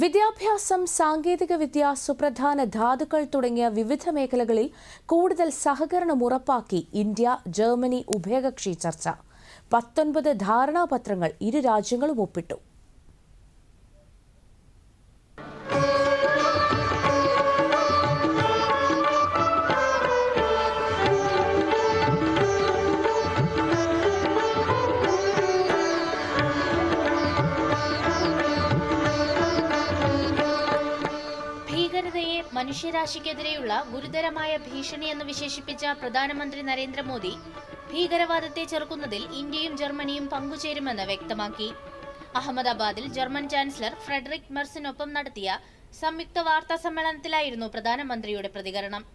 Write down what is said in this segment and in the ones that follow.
വിദ്യാഭ്യാസം സാങ്കേതികവിദ്യ സുപ്രധാന ധാതുക്കൾ തുടങ്ങിയ വിവിധ മേഖലകളിൽ കൂടുതൽ സഹകരണം ഉറപ്പാക്കി ഇന്ത്യ ജർമ്മനി ഉഭയകക്ഷി ചർച്ച. പത്തൊൻപത് ധാരണാപത്രങ്ങൾ ഇരു രാജ്യങ്ങളും ഒപ്പിട്ടു. ഭീകരതയെ മനുഷ്യരാശിക്കെതിരെയുള്ള ഗുരുതരമായ ഭീഷണിയെന്ന് വിശേഷിപ്പിച്ച പ്രധാനമന്ത്രി നരേന്ദ്രമോദി ഭീകരവാദത്തെ ചെറുക്കുന്നതിൽ ഇന്ത്യയും ജർമ്മനിയും പങ്കുചേരുമെന്ന് വ്യക്തമാക്കി അഹമ്മദാബാദിൽ ജർമ്മൻ ചാൻസലർ ഫ്രെഡറിക് മെർസിനൊപ്പം നടത്തിയ സംയുക്ത വാർത്താ സമ്മേളനത്തിലായിരുന്നു പ്രധാനമന്ത്രിയുടെ പ്രതികരണം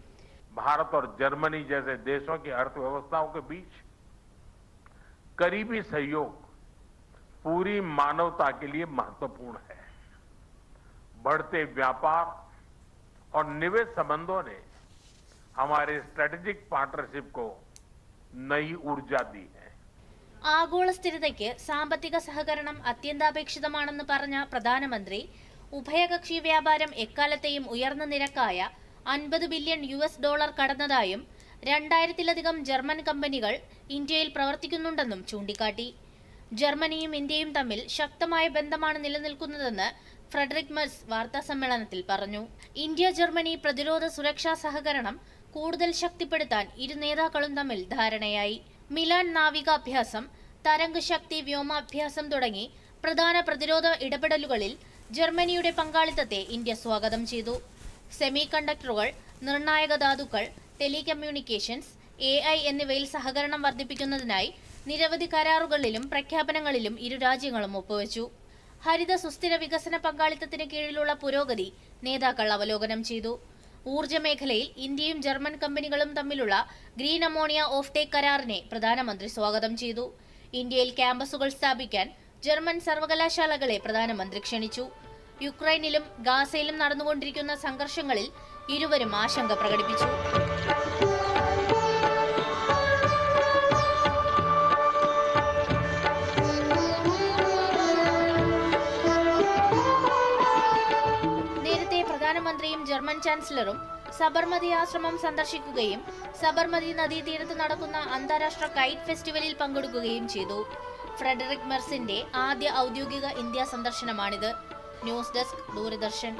भारत और जर्मनी जैसे देशों की अर्थव्यवस्थाओं के बीच करीबी सहयोग पूरी मानवता के लिए महत्वपूर्ण है बढ़ते व्यापार और निवेश संबंधों ने हमारे स्ट्रेटेजिक पार्टनरशिप को नई ऊर्जा दी है ആഗോള സ്ഥിരതയ്ക്ക് സാമ്പത്തിക സഹകരണം അത്യന്താപേക്ഷിതമാണെന്ന് പറഞ്ഞ പ്രധാനമന്ത്രി ഉഭയകക്ഷി വ്യാപാരം എക്കാലത്തെയും ഉയർന്ന നിരക്കായ അൻപത് ബില്യൺ യു എസ് ഡോളർ കടന്നതായും രണ്ടായിരത്തിലധികം ജർമ്മൻ കമ്പനികൾ ഇന്ത്യയിൽ പ്രവർത്തിക്കുന്നുണ്ടെന്നും ചൂണ്ടിക്കാട്ടി ജർമ്മനിയും ഇന്ത്യയും തമ്മിൽ ശക്തമായ ബന്ധമാണ് നിലനിൽക്കുന്നതെന്ന് ഫ്രെഡറിക് വാർത്താ സമ്മേളനത്തിൽ പറഞ്ഞു. ഇന്ത്യ ജർമ്മനി പ്രതിരോധ സുരക്ഷാ സഹകരണം കൂടുതൽ ശക്തിപ്പെടുത്താൻ ഇരു നേതാക്കളും തമ്മിൽ ധാരണയായി. മിലാൻ നാവികാഭ്യാസം തരംഗ് ശക്തി വ്യോമാഭ്യാസം തുടങ്ങി പ്രധാന പ്രതിരോധ ഇടപെടലുകളിൽ ജർമ്മനിയുടെ പങ്കാളിത്തത്തെ ഇന്ത്യ സ്വാഗതം ചെയ്തു. സെമി കണ്ടക്ടറുകൾ നിർണായക ധാതുക്കൾ ടെലികമ്മ്യൂണിക്കേഷൻസ് എ ഐ എന്നിവയിൽ സഹകരണം വർദ്ധിപ്പിക്കുന്നതിനായി നിരവധി കരാറുകളിലും പ്രഖ്യാപനങ്ങളിലും ഇരു രാജ്യങ്ങളും ഒപ്പുവെച്ചു. ഹരിത സുസ്ഥിര വികസന പങ്കാളിത്തത്തിന് കീഴിലുള്ള പുരോഗതി നേതാക്കൾ അവലോകനം ചെയ്തു. ഊർജ മേഖലയിൽ ഇന്ത്യയും ജർമ്മൻ കമ്പനികളും തമ്മിലുള്ള ഗ്രീൻ അമോണിയ ഓഫ് ടേക്ക് കരാറിനെ പ്രധാനമന്ത്രി സ്വാഗതം ചെയ്തു. ഇന്ത്യയിൽ ക്യാമ്പസുകൾ സ്ഥാപിക്കാൻ ജർമ്മൻ സർവകലാശാലകളെ പ്രധാനമന്ത്രി ക്ഷണിച്ചു. യുക്രൈനിലും ഗാസയിലും നടന്നുകൊണ്ടിരിക്കുന്ന സംഘർഷങ്ങളിൽ ഇരുവരും ആശങ്ക പ്രകടിപ്പിച്ചു. ജർമ്മൻ ചാൻസലറും സബർമതി ആശ്രമം സന്ദർശിക്കുകയും സബർമതി നദീതീരത്ത് നടക്കുന്ന അന്താരാഷ്ട്ര കൈറ്റ് ഫെസ്റ്റിവലിൽ പങ്കെടുക്കുകയും ചെയ്തു. ഫ്രെഡറിക് മെർസിന്റെ ആദ്യ ഔദ്യോഗിക ഇന്ത്യ സന്ദർശനമാണിത്. News desk Doordarshan.